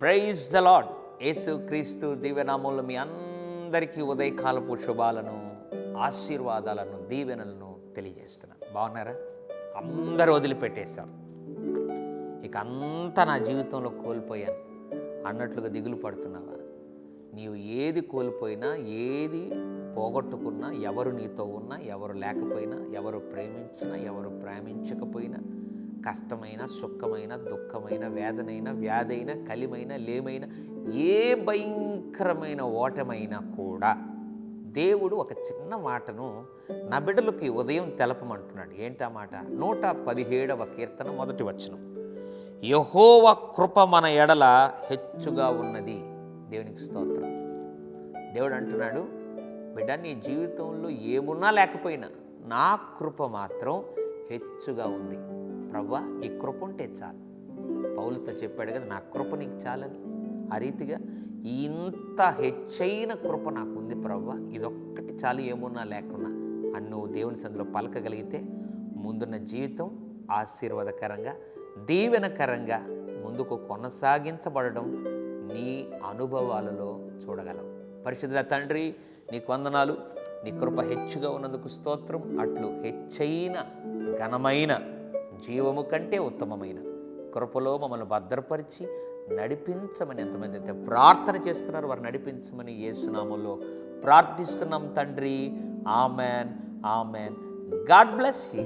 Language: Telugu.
ప్రైజ్ ద లాడ్ యేసు క్రీస్తు దివ్యనామములు మీ అందరికీ ఉదయకాలపు శుభాలను ఆశీర్వాదాలను దీవెనలను తెలియజేస్తున్నాను. బాగున్నారా? అందరూ వదిలిపెట్టేశారు. ఇక అంతా నా జీవితంలో కోల్పోయాను. అన్నట్లుగా దిగులు పడుతున్నావా? నీవు ఏది కోల్పోయినా ఏది పోగొట్టుకున్నా ఎవరు నీతో ఉన్నా ఎవరు లేకపోయినా ఎవరు ప్రేమించినా ఎవరు ప్రేమించకపోయినా కష్టమైన సుఖమైన దుఃఖమైన వేదనైన వ్యాధైన కలిమైన లేమైన ఏ భయంకరమైన ఓటమైనా కూడా దేవుడు ఒక చిన్న మాటను నా బిడ్డలకి ఉదయం తెలపమంటున్నాడు. ఏంటా మాట? నూట పదిహేడవ కీర్తన మొదటి వచనం. యహోవ కృప మన ఎడల హెచ్చుగా ఉన్నది. దేవునికి స్తోత్రం. దేవుడు అంటున్నాడు బిడ్డ నీ జీవితంలో ఏమున్నా లేకపోయినా నా కృప మాత్రం హెచ్చుగా ఉంది. ప్రభా ఈ కృప ఉంటే చాలు. పౌలతో చెప్పాడు కదా నా కృప నీకు చాలని. ఆ రీతిగా ఇంత హెచ్చైన కృప నాకు ఉంది ప్రభా ఇదొక్కటి చాలు ఏమున్నా లేకున్నా. అని నువ్వు దేవుని సందులో పలకగలిగితే ముందున్న జీవితం ఆశీర్వాదకరంగా దీవెనకరంగా ముందుకు కొనసాగించబడడం నీ అనుభవాలలో చూడగలం. పరిశుద్ధుల తండ్రి నీకు వందనాలు. నీ కృప హెచ్చుగా ఉన్నందుకు స్తోత్రం. అట్లు హెచ్చైన ఘనమైన జీవము కంటే ఉత్తమమైన కృపలో మమ్మల్ని భద్రపరిచి నడిపించమని ఎంతమంది అయితే ప్రార్థన చేస్తున్నారు వారు నడిపించమని ఏసునామంలో ప్రార్థిస్తున్నాం తండ్రి. Amen amen. God bless you.